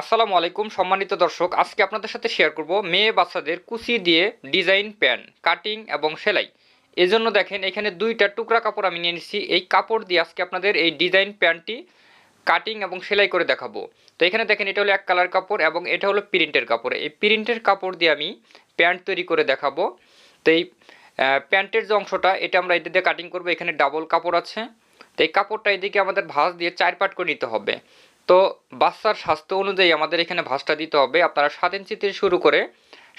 আসসালামু আলাইকুম সম্মানিত দর্শক, আজকে আপনাদের সাথে শেয়ার করব মেয়ে বাচ্চাদের কুচি দিয়ে ডিজাইন প্যান কাটিং এবং সেলাই। এজন্য দেখেন, এখানে দুইটা টুকরা কাপড় আমি নিয়ে নিচ্ছি। এই কাপড় দিয়ে আজকে আপনাদের এই ডিজাইন প্যান্টটি কাটিং এবং সেলাই করে দেখাবো। তো এখানে দেখেন, এটা হলো এক কালার কাপড় এবং এটা হলো প্রিন্টের কাপড়। এই প্রিন্টের কাপড় দিয়ে আমি প্যান্ট তৈরি করে দেখাবো। তো এই প্যান্টের যে অংশটা, এটা আমরা এটা দিয়ে কাটিং করব। এখানে ডাবল কাপড় আছে। তো এই কাপড়টা এদিকে আমাদের ভাঁজ দিয়ে চার পাট করে নিতে হবে। তো বাচ্চার স্বাস্থ্য অনুযায়ী আমাদের এখানে ভাঁজটা দিতে হবে। আপনারা সাত থেকে শুরু করে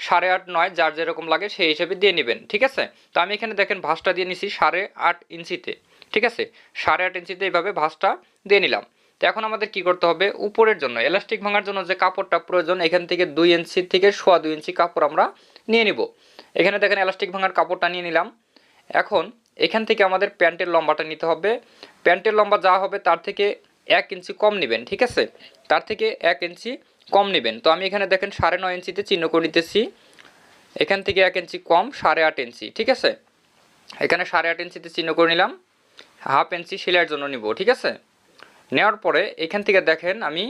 সাড়ে আট, নয়, যার যেরকম লাগে সেই হিসেবে দিয়ে নেবেন, ঠিক আছে? তো আমি এখানে দেখেন ভাঁজটা দিয়ে নিছি সাড়ে আট ইঞ্চিতে, ঠিক আছে? সাড়ে আট ইঞ্চিতে এইভাবে ভাঁজটা দিয়ে নিলাম। তো এখন আমাদের কি করতে হবে? উপরের জন্য, এলাস্টিক ভাঙার জন্য যে কাপড়টা প্রয়োজন, এখান থেকে দুই ইঞ্চি থেকে সোয়া দুই ইঞ্চি কাপড় আমরা নিয়ে নিব। এখানে দেখেন এলাস্টিক ভাঙার কাপড়টা নিয়ে নিলাম। এখন এখান থেকে আমাদের প্যান্টের লম্বাটা নিতে হবে। প্যান্টের লম্বা যা হবে তার থেকে এক ইঞ্চি কম নেবেন, ঠিক আছে? তার থেকে এক ইঞ্চি কম নেবেন। তো আমি এখানে দেখেন সাড়ে নয় ইঞ্চিতে চিহ্ন করে নিতেছি। এখান থেকে এক ইঞ্চি কম, সাড়ে আট ইঞ্চি, ঠিক আছে? এখানে সাড়ে আট ইঞ্চিতে চিহ্ন করে নিলাম। হাফ ইঞ্চি সেলাইয়ের জন্য নিব, ঠিক আছে? নেওয়ার পরে এখান থেকে দেখেন আমি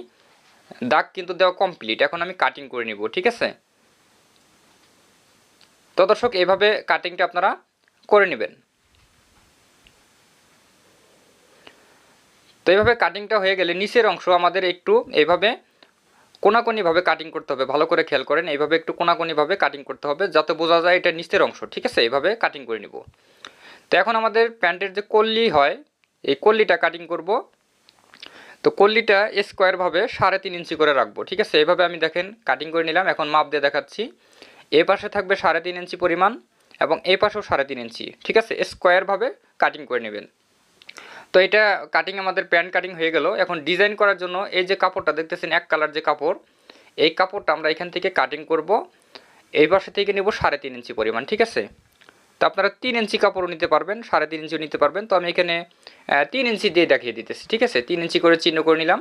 দাগ কিন্তু দেওয়া কমপ্লিট এখন আমি কাটিং করে নিব, ঠিক আছে? তো দর্শক এইভাবে কাটিংটা আপনারা করে নেবেন। তো এইভাবে কাটিংটা হয়ে গেলে নিচের অংশ আমাদের একটু এইভাবে কোনাকুনিভাবে কাটিং করতে হবে। ভালো করে খেয়াল করেন, এইভাবে একটু কোনাকুনিভাবে কাটিং করতে হবে যাতে বোঝা যায় এটা নিচের অংশ, ঠিক আছে? এইভাবে কাটিং করে নিব। তো এখন আমাদের প্যান্টের যে কল্লি হয়, এই কল্লিটা কাটিং করব। তো কল্লিটা স্কোয়ারভাবে সাড়ে তিন ইঞ্চি করে রাখব, ঠিক আছে? এইভাবে আমি দেখেন কাটিং করে নিলাম, এখন মাপ দিয়ে দেখাচ্ছি। এ পাশে থাকবে সাড়ে তিন ইঞ্চি পরিমাণ এবং এই পাশেও সাড়ে তিন ইঞ্চি, ঠিক আছে? স্কোয়ারভাবে কাটিং করে নেবেন। তো এটা কাটিং আমাদের প্যান্ট কাটিং হয়ে গেল। এখন ডিজাইন করার জন্য এই যে কাপড়টা, দেখতেছেন এক কালার যে কাপড়, এই কাপড়টা আমরা এখান থেকে কাটিং করব। এই পাশে থেকে নেব সাড়ে তিন ইঞ্চি পরিমাণ, ঠিক আছে? তো আপনারা তিন ইঞ্চি কাপড়ও নিতে পারবেন, সাড়ে তিন ইঞ্চিও নিতে পারবেন। তো আমি এখানে তিন ইঞ্চি দিয়ে দেখিয়ে দিতেছি, ঠিক আছে? তিন ইঞ্চি করে চিহ্ন করে নিলাম।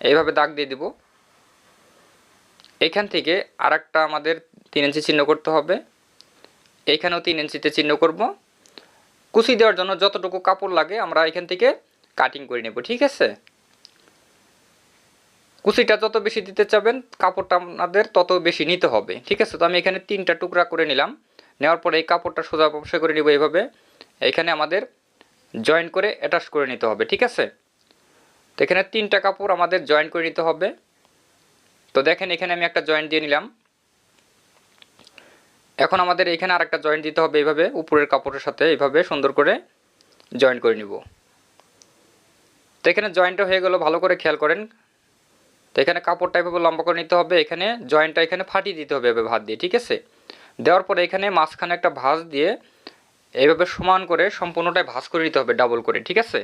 এইভাবে দাগ দিয়ে দিব। এখান থেকে আর আমাদের তিন ইঞ্চি চিহ্ন করতে হবে। এইখানেও তিন ইঞ্চিতে চিহ্ন করব। কুচি দেওয়ার জন্য যতটুকু কাপড় লাগে আমরা এখান থেকে কাটিং করে নেব, ঠিক আছে? কুচিটা যত বেশি দিতে চাবেন, কাপড়টা আপনাদের তত বেশি নিতে হবে, ঠিক আছে? তো আমি এখানে তিনটা টুকরা করে নিলাম, নেওয়ার পরে এই কাপড়টা সোজা অবশ্যই করে নিব এইভাবে। এখানে আমাদের জয়েন করে অ্যাটাচ করে নিতে হবে, ঠিক আছে? তো এখানে তিনটা কাপড় আমাদের জয়েন করে নিতে হবে। তো দেখেন এখানে আমি একটা জয়েন্ট দিয়ে নিলাম। এখন আমাদের এখানে আরেকটা জয়েন্ট দিতে হবে এইভাবে, উপরের কাপড়ের সাথে এইভাবে সুন্দর করে জয়েন করে নিব। তো এখানে জয়েন্টটা হয়ে গেল, ভালো করে খেয়াল করেন। তো এখানে কাপড়টা এভাবে লম্বা করে নিতে হবে, এখানে জয়েন্টটা এখানে ফাটিয়ে দিতে হবে এভাবে ভাত দিয়ে, ঠিক আছে? দেওয়ার পরে এখানে মাঝখানে একটা ভাঁজ দিয়ে এইভাবে সমান করে সম্পূর্ণটাই ভাঁজ করে নিতে হবে ডাবল করে, ঠিক আছে?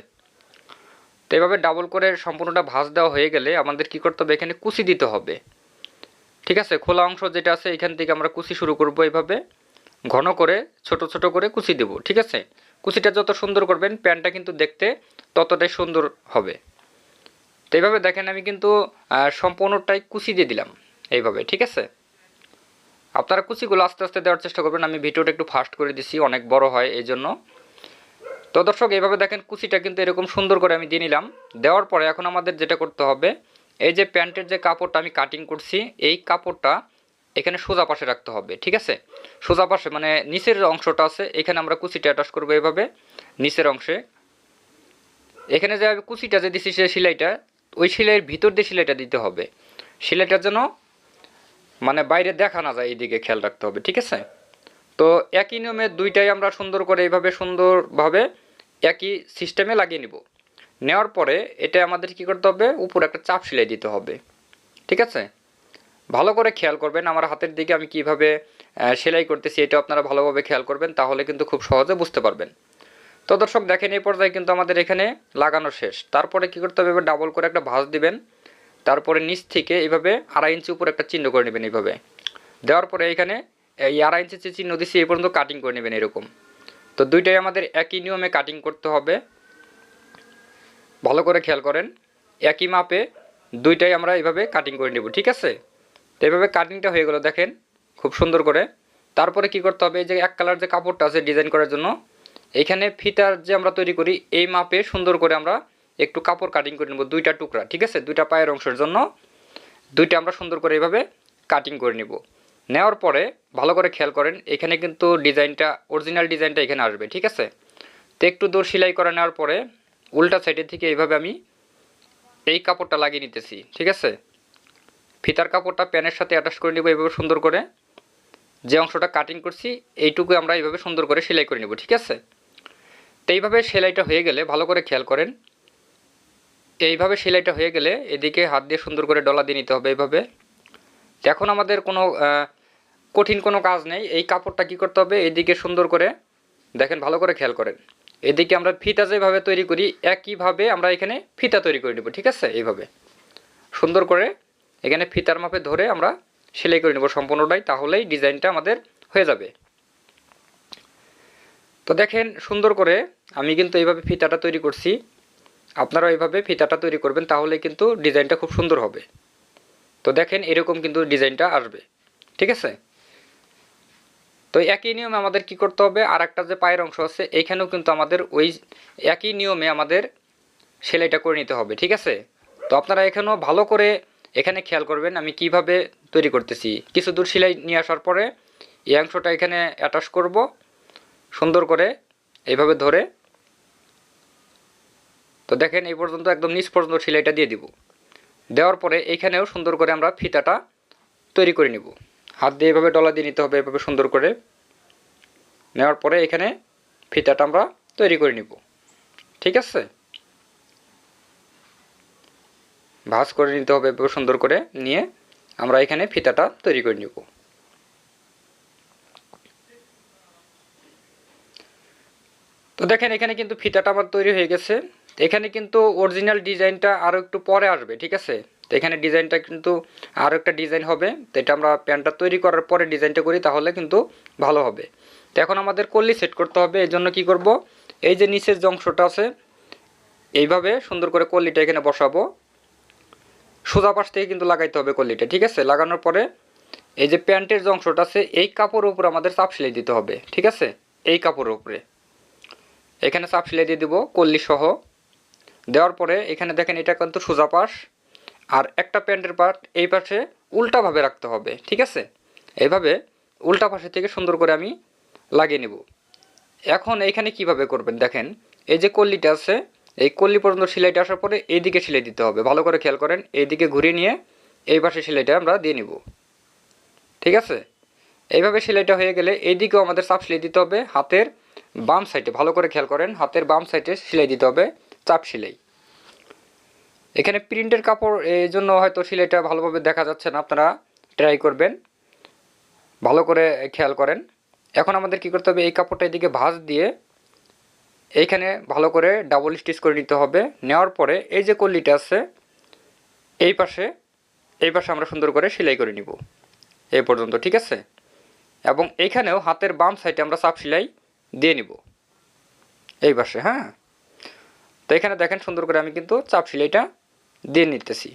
তো এইভাবে ডাবল করে সম্পূর্ণটা ভাঁজ দেওয়া হয়ে গেলে আমাদের কি করতে হবে? এখানে কুচি দিতে হবে। ঠিক আছে, খোলা অংশ যেটা আছে এখান থেকে আমরা কুচি শুরু করব এইভাবে। ঘন করে, ছোট ছোট করে কুচি দেব, ঠিক আছে? কুচিটা যত সুন্দর করবেন প্যান্টটা কিন্তু দেখতে ততটাই সুন্দর হবে। তো এইভাবে দেখেন আমি কিন্তু সম্পূর্ণটাই কুচি দিয়ে দিলাম এইভাবে, ঠিক আছে? আপনারা কুচিগুলো আস্তে আস্তে দেওয়ার চেষ্টা করবেন, আমি ভিডিওটা একটু ফাস্ট করে দিছি, অনেক বড় হয় এই জন্য তো দর্শক, এইভাবে দেখেন কুচিটা কিন্তু এরকম সুন্দর করে আমি দিয়ে নিলাম। দেওয়ার পরে এখন আমাদের যেটা করতে হবে এই যে প্যান্টের যে কাপড়টা আমি কাটিং করছি, এই কাপড়টা এখানে সোজা পাশে রাখতে হবে, ঠিক আছে? সোজা পাশে মানে নিচের অংশটা আছে, এখানে আমরা কুচিটা অ্যাটাচ করব এইভাবে নিচের অংশে। এখানে যে কুচিটা যে দিছি সে সেলাইটা, ওই সেলাইয়ের ভিতর দিয়ে সেলাইটা দিতে হবে। সেলাইটার যেন মানে বাইরে দেখা না যায়, এইদিকে খেয়াল রাখতে হবে, ঠিক আছে? তো একই নিয়মে দুইটাই আমরা সুন্দর করে এইভাবে সুন্দরভাবে একই সিস্টেমে লাগিয়ে নিব। নেওয়ার পরে এটা আমাদের কি করতে হবে? উপরে একটা চাপ সেলাই দিতে হবে। ঠিক আছে? ভালো করে খেয়াল করবেন আমার হাতের দিকে আমি কীভাবে সেলাই করতেছি এটা আপনারা ভালোভাবে খেয়াল করবেন, তাহলে কিন্তু খুব সহজে বুঝতে পারবেন। তো দর্শক, দেখেন এই পর্যায়ে কিন্তু আমাদের এখানে লাগানো শেষ। তারপরে কি করতে হবে? ডাবল করে একটা ভাঁজ দিবেন। তারপরে নিচ থেকে এইভাবে আড়াই ইঞ্চি উপরে একটা চিহ্ন করে নেবেন এইভাবে দেওয়ার পরে এখানে এই আড়াই ইঞ্চি চিহ্ন দিচ্ছি এই পর্যন্ত কাটিং করে নেবেন এরকম। তো দুইটাই আমাদের একই নিয়মে কাটিং করতে হবে। ভালো করে খেয়াল করেন। একই মাপে দুইটাই আমরা এইভাবে কাটিং করে নেব, ঠিক আছে? তো এইভাবে কাটিংটা হয়ে গেল, দেখেন, খুব সুন্দর করে। তারপরে কি করতে হবে, এই যে এক কালার যে কাপড়টা আছে ডিজাইন করার জন্য এইখানে ফিতার যে আমরা তৈরি করি, এই মাপে সুন্দর করে আমরা একটু কাপড় কাটিং করে নেব, দুইটা টুকরা, ঠিক আছে? দুইটা পায়ের অংশের জন্য। দুইটা আমরা সুন্দর করে এইভাবে কাটিং করে নেব। নেওয়ার পরে ভালো করে খেয়াল করেন, এখানে কিন্তু ডিজাইনটা অরিজিনাল ডিজাইনটা এখানে আসবে, ঠিক আছে? তো একটু দূর সেলাই করে নেওয়ার পরে উল্টা সাইডের থেকে এইভাবে আমি এই কাপড়টা লাগিয়ে নিতেছি, ঠিক আছে? ফিতার কাপড়টা প্যানের সাথে অ্যাটাচ করে নেব এইভাবে সুন্দর করে। যে অংশটা কাটিং করছি, এইটুকু আমরা এইভাবে সুন্দর করে সেলাই করে নেব, ঠিক আছে? তো এইভাবে সেলাইটা হয়ে গেলে, ভালো করে খেয়াল করেন, এইভাবে সেলাইটা হয়ে গেলে এদিকে হাত দিয়ে সুন্দর করে ডলা দিয়ে নিতে হবে এইভাবে। এখন আমাদের কোনো কঠিন কোনো কাজ নেই, এই কাপড়টা কি করতে হবে? এদিকে সুন্দর করে, দেখেন ভালো করে খেয়াল করেন। এদিকে আমরা ফিতা যেভাবে তৈরি করি, একইভাবে আমরা এখানে ফিতা তৈরি করে নেব, ঠিক আছে? এইভাবে। সুন্দর করে এখানে ফিতার মাপে ধরে আমরা সেলাই করে নেব সম্পূর্ণটাই, তাহলেই ডিজাইনটা আমাদের হয়ে যাবে। তো দেখেন, সুন্দর করে আমি কিন্তু এইভাবে ফিতাটা তৈরি করছি। আপনারা এইভাবে ফিতাটা তৈরি করবেন, তাহলে কিন্তু ডিজাইনটা খুব সুন্দর হবে। তো দেখেন, এরকম কিন্তু ডিজাইনটা আসবে, ঠিক আছে? তো একই নিয়মে আমাদের কি করতে হবে? আর একটা যে পায়ের অংশ আছে, এইখানেও কিন্তু আমাদের ওই একই নিয়মে আমাদের সেলাইটা করে নিতে হবে, ঠিক আছে? তো আপনারা এখানেও ভালো করে এখানে খেয়াল করবেন আমি কীভাবে তৈরি করতেছি। কিছু দূর সেলাই নিয়ে আসার পরে এই অংশটা এখানে অ্যাটাচ করব, সুন্দর করে এইভাবে ধরে। তো দেখেন এই পর্যন্ত একদম নিচ পর্যন্ত সেলাইটা দিয়ে দিব। দেওয়ার পরে এইখানেও সুন্দর করে আমরা ফিতাটা তৈরি করে নিব। হাত দিয়ে এভাবে ডলা দিয়ে নিতে হবে, এভাবে সুন্দর করে। নেওয়ার পরে এখানে ফিতাটা আমরা তৈরি করে নিব। ঠিক আছে? ভাঁজ করে নিতে হবে, এভাবে সুন্দর করে নিয়ে আমরা এখানে ফিতাটা তৈরি করে নিব। তো দেখেন, এখানে কিন্তু ফিতাটা আমার তৈরি হয়ে গেছে। এখানে কিন্তু অরিজিনাল ডিজাইনটা আরও একটু পরে আসবে, ঠিক আছে? তো এখানে ডিজাইনটা কিন্তু আরও একটা ডিজাইন হবে। তো এটা আমরা প্যান্টটা তৈরি করার পরে ডিজাইনটা করি, তাহলে কিন্তু ভালো হবে। তো এখন আমাদের কল্লি সেট করতে হবে এই জন্য কী করব? এই যে নিচের যে অংশটা আছে, এইভাবে সুন্দর করে কল্লিটা এখানে বসাবো। সোজা পাশ থেকে কিন্তু লাগাইতে হবে কল্লিটা, ঠিক আছে? লাগানোর পরে এই যে প্যান্টের যে অংশটা আছে, এই কাপড়ের উপরে আমাদের চাপ সেলাই দিতে হবে, ঠিক আছে? এই কাপড়ের উপরে। এখানে চাপ সেলাই দিয়ে দেবো কল্লি সহ। দেওয়ার পরে এখানে দেখেন এটা কিন্তু সোজা পাশ। আর একটা প্যান্টের পার্ট এই পাশে উল্টাভাবে রাখতে হবে, ঠিক আছে? এইভাবে উল্টা পাশে থেকে সুন্দর করে আমি লাগিয়ে নেব। এখন এইখানে কীভাবে করবেন দেখেন, এই যে কল্লিটা আছে, এই কল্লি পর্যন্ত সেলাইটা আসার পরে এইদিকে সেলাই দিতে হবে। ভালো করে খেয়াল করেন, এইদিকে ঘুরিয়ে নিয়ে এই পাশে সেলাইটা আমরা দিয়ে নিব। ঠিক আছে? এইভাবে সেলাইটা হয়ে গেলে এইদিকেও আমাদের চাপ সেলাই দিতে হবে, হাতের বাম সাইডে। ভালো করে খেয়াল করেন, হাতের বাম সাইডে সেলাই দিতে হবে, চাপ সেলাই। এখানে প্রিন্টের কাপড়, এই জন্য হয়তো সেলাইটা ভালোভাবে দেখা যাচ্ছে না। আপনারা ট্রাই করবেন। ভালো করে খেয়াল করেন। এখন আমাদের কি করতে হবে? এই কাপড়টা এদিকে ভাঁজ দিয়ে এইখানে ভালো করে ডাবল স্টিচ করে নিতে হবে। নেওয়ার পরে এই যে কল্লিটা আছে, এই পাশে এই পাশে আমরা সুন্দর করে সেলাই করে নিব। এই পর্যন্ত, ঠিক আছে? এবং এইখানেও হাতের বাম সাইডে আমরা চাপ সেলাই দিয়ে নিব। এই পাশে হ্যাঁ? তো এখানে দেখেন সুন্দর করে আমি কিন্তু চাপ সেলাইটা দিয়ে নিতেছি।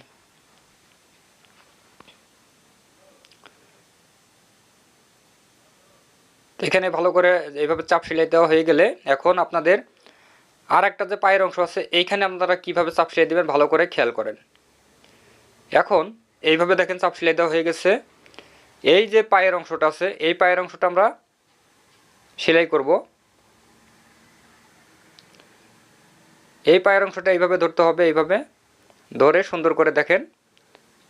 এখানে ভালো করে এইভাবে চাপ সেলাই দেওয়া হয়ে গেলে এখন আপনাদের আর একটা যে পায়ের অংশ আছে, এইখানে আপনারা কীভাবে চাপ সেলাই দেবেন ভালো করে খেয়াল করেন। এখন এইভাবে দেখেন চাপ সেলাই দেওয়া হয়ে গেছে। এই যে পায়ের অংশটা আছে, এই পায়ের অংশটা আমরা সেলাই করব। এই পায়ের অংশটা এইভাবে ধরতে হবে, এইভাবে ধরে সুন্দর করে দেখেন।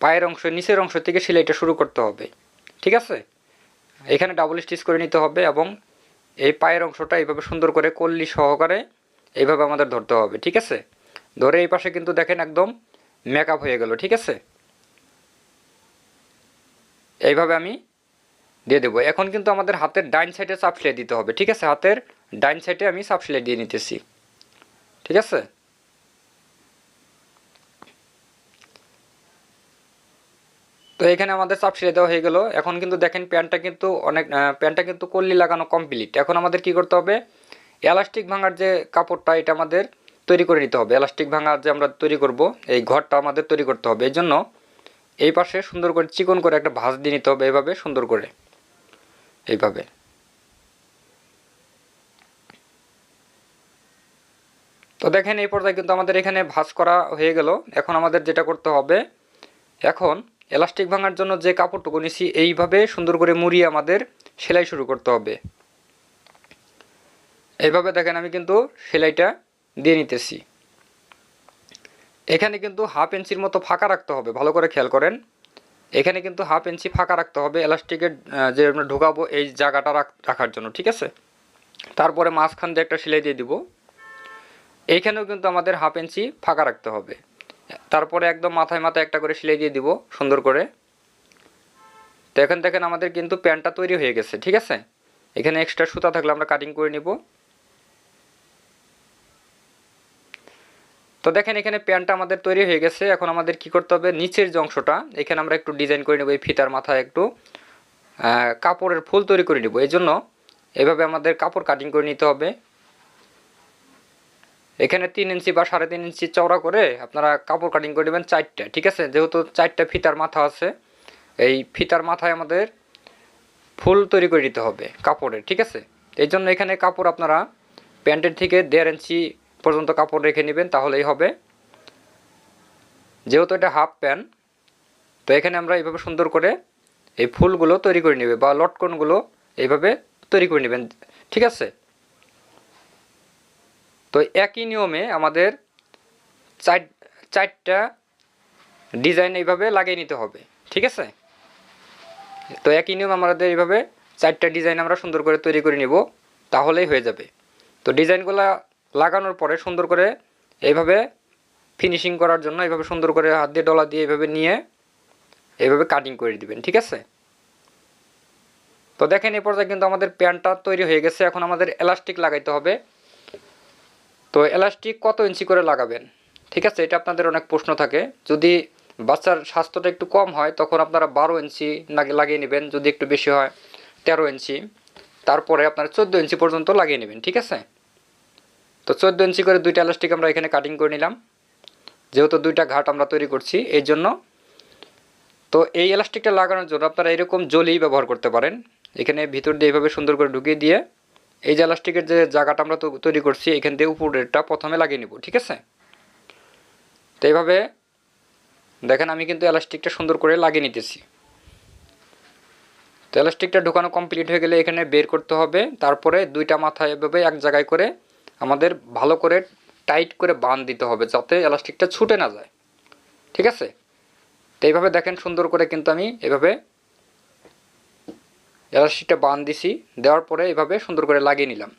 পায়ের অংশ, নিচের অংশ থেকে সেলাইটা শুরু করতে হবে, ঠিক আছে? এখানে ডাবল স্টিচ করে নিতে হবে এবং এই পায়ের অংশটা এইভাবে সুন্দর করে কল্লি সহকারে এইভাবে আমাদের ধরতে হবে, ঠিক আছে? ধরে এই পাশে কিন্তু দেখেন একদম মেকআপ হয়ে গেল, ঠিক আছে? এইভাবে আমি দিয়ে দেবো। এখন কিন্তু আমাদের হাতের ডাইন সাইডে চাপ সেলাই দিতে হবে, ঠিক আছে? হাতের ডাইন সাইডে আমি চাপ সেলাই দিয়ে নিতেছি। ঠিক আছে? তো এখানে আমাদের চাপ সেলাই দেওয়া হয়ে গেল। এখন কিন্তু দেখেন প্যান্টটা কিন্তু অনেক প্যান্টটা কিন্তু কল্লি লাগানো কমপ্লিট এখন আমাদের কি করতে হবে? এলাস্টিক ভাঙার যে কাপড়টা, এটা আমাদের তৈরি করে নিতে হবে। এলাস্টিক ভাঙার যে আমরা তৈরি করব, এই ঘরটা আমাদের তৈরি করতে হবে। এই জন্য এই পাশে সুন্দর করে চিকন করে একটা ভাঁজ দিয়ে নিতে হবে, এইভাবে সুন্দর করে। এইভাবে। তো দেখেন, এই পর্যায়ে কিন্তু আমাদের এখানে ভাঁজ করা হয়ে গেল। এখন আমাদের যেটা করতে হবে, এখন এলাস্টিক ভাঙার জন্য যে কাপড়টুকু নিছি, এইভাবে সুন্দর করে মুড়িয়ে আমাদের সেলাই শুরু করতে হবে। এইভাবে দেখেন, আমি কিন্তু সেলাইটা দিয়ে নিতেছি। এখানে কিন্তু হাফ ইঞ্চির মতো ফাঁকা রাখতে হবে, ভালো করে খেয়াল করেন। এখানে কিন্তু হাফ ইঞ্চি ফাঁকা রাখতে হবে এলাস্টিকের যে আমরা ঢুকাবো এই জায়গাটা রাখার জন্য, ঠিক আছে? তারপরে মাঝখান দিয়ে একটা সেলাই দিয়ে দিব। এইখানেও কিন্তু আমাদের হাফ ইঞ্চি ফাঁকা রাখতে হবে। তারপরে একদম মাথায় মাথায় একটা করে সেলাই দিয়ে দিব, সুন্দর করে। তো এখন দেখেন আমাদের কিন্তু প্যান্টটা তৈরি হয়ে গেছে, ঠিক আছে? এখানে এক্সট্রা সুতা থাকলে আমরা কাটিং করে নিব। তো দেখেন এখানে প্যান্টটা আমাদের তৈরি হয়ে গেছে। এখন আমাদের কি করতে হবে? নিচের যে অংশটা, এখানে আমরা একটু ডিজাইন করে নেব, এই ফিতার মাথায় একটু। কাপড়ের ফুল তৈরি করে নিব। এই জন্য এভাবে আমাদের কাপড় কাটিং করে নিতে হবে। এখানে তিন ইঞ্চি বা সাড়ে তিন ইঞ্চি চওড়া করে আপনারা কাপড় কাটিং করে নেবেন চারটা, ঠিক আছে? যেহেতু চারটা ফিতার মাথা আছে, এই ফিতার মাথায় আমাদের ফুল তৈরি করে দিতে হবে কাপড়ের, ঠিক আছে? এই জন্য এখানে কাপড় আপনারা প্যান্টের থেকে দেড় ইঞ্চি পর্যন্ত কাপড় রেখে নেবেন, তাহলেই হবে। যেহেতু এটা হাফ প্যান্ট, তো এখানে আমরা এইভাবে সুন্দর করে এই ফুলগুলো তৈরি করে নেবে বা লটকনগুলো এইভাবে তৈরি করে নেবেন, ঠিক আছে? তো একই নিয়মে আমাদের চার, চারটা ডিজাইন এইভাবে লাগিয়ে নিতে হবে, ঠিক আছে? তো একই নিয়ম আমাদের এইভাবে চারটা ডিজাইন আমরা সুন্দর করে তৈরি করে নিব, তাহলেই হয়ে যাবে। তো ডিজাইনগুলো লাগানোর পরে সুন্দর করে এইভাবে ফিনিশিং করার জন্য এইভাবে সুন্দর করে হাত দিয়ে ডলা দিয়ে এইভাবে নিয়ে এইভাবে কাটিং করে দিবেন, ঠিক আছে? তো দেখেন এই পর্যায়ে কিন্তু আমাদের প্যান্টটা তৈরি হয়ে গেছে, এখন আমাদের এলাস্টিক লাগাইতে হবে। তো এলাস্টিক কত ইঞ্চি করে লাগাবেন? ঠিক আছে, এটা আপনাদের অনেক প্রশ্ন থাকে। যদি বাচ্চার স্বাস্থ্যটা একটু কম হয়, তখন আপনারা বারো ইঞ্চি লাগিয়ে নেবেন, যদি একটু বেশি হয়, তেরো ইঞ্চি। তারপরে আপনারা চোদ্দ ইঞ্চি পর্যন্ত লাগিয়ে নেবেন, ঠিক আছে? তো চোদ্দ ইঞ্চি করে দুইটা এলাস্টিক আমরা এখানে কাটিং করে নিলাম। যেহেতু দুইটা ঘাট আমরা তৈরি করছি, এই জন্য। তো এই এলাস্টিকটা লাগানোর জন্য আপনারা এরকম জলি ব্যবহার করতে পারেন। এখানে ভিতর দিয়ে এইভাবে সুন্দর করে ঢুকিয়ে দিয়ে এই যে যে জায়গাটা আমরা তৈরি করছি, এখান দিয়ে উপরেরটা প্রথমে লাগিয়ে নিব, ঠিক আছে? তো এইভাবে দেখেন আমি কিন্তু এলাস্টিকটা সুন্দর করে লাগিয়ে নিতেছি। তো এলাস্টিকটা ঢোকানো কমপ্লিট হয়ে গেলে এখানে বের করতে হবে, তারপরে দুইটা মাথা এভাবে এক জায়গায় করে আমাদের ভালো করে টাইট করে বাঁধ দিতে হবে, যাতে এলাস্টিকটা ছুটে না যায়, ঠিক আছে? তো এইভাবে দেখেন সুন্দর করে কিন্তু আমি এভাবে এলাস্টিকটা বাঁধ দিছি, দেওয়ার পরে এভাবে সুন্দর করে লাগিয়ে নিলাম।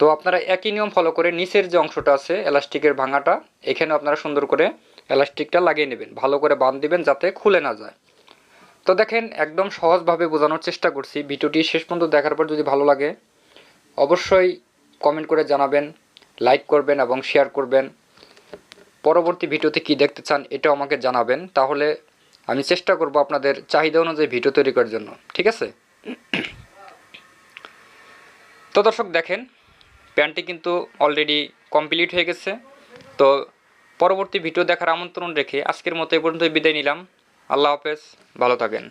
তো আপনারা একই নিয়ম ফলো করে নিচের যে অংশটা আছে, এলাস্টিকের ভাঙাটা এখানে আপনারা সুন্দর করে এলাস্টিকটা লাগিয়ে নেবেন। ভালো করে বাঁধ দিবেন যাতে খুলে না যায়। তো দেখেন, একদম সহজভাবে বোঝানোর চেষ্টা করছি। ভিডিওটি শেষ পর্যন্ত দেখার পর যদি ভালো লাগে, অবশ্যই কমেন্ট করে জানাবেন লাইক করবেন এবং শেয়ার করবেন। পরবর্তী ভিডিওতে কি দেখতে চান এটাও আমাকে জানাবেন। তাহলে আমি চেষ্টা করব আপনাদের চাহিদা অনুযায়ী ভিডিও তৈরি করার জন্য। ঠিক আছে? তো দর্শক দেখেন, প্যান্টটি কিন্তু অলরেডি কমপ্লিট হয়ে গেছে। তো পরবর্তী ভিডিও দেখার আমন্ত্রণ রেখে আজকের মতো এ পর্যন্ত বিদায় নিলাম। আল্লাহ হাফেজ, ভালো থাকেন।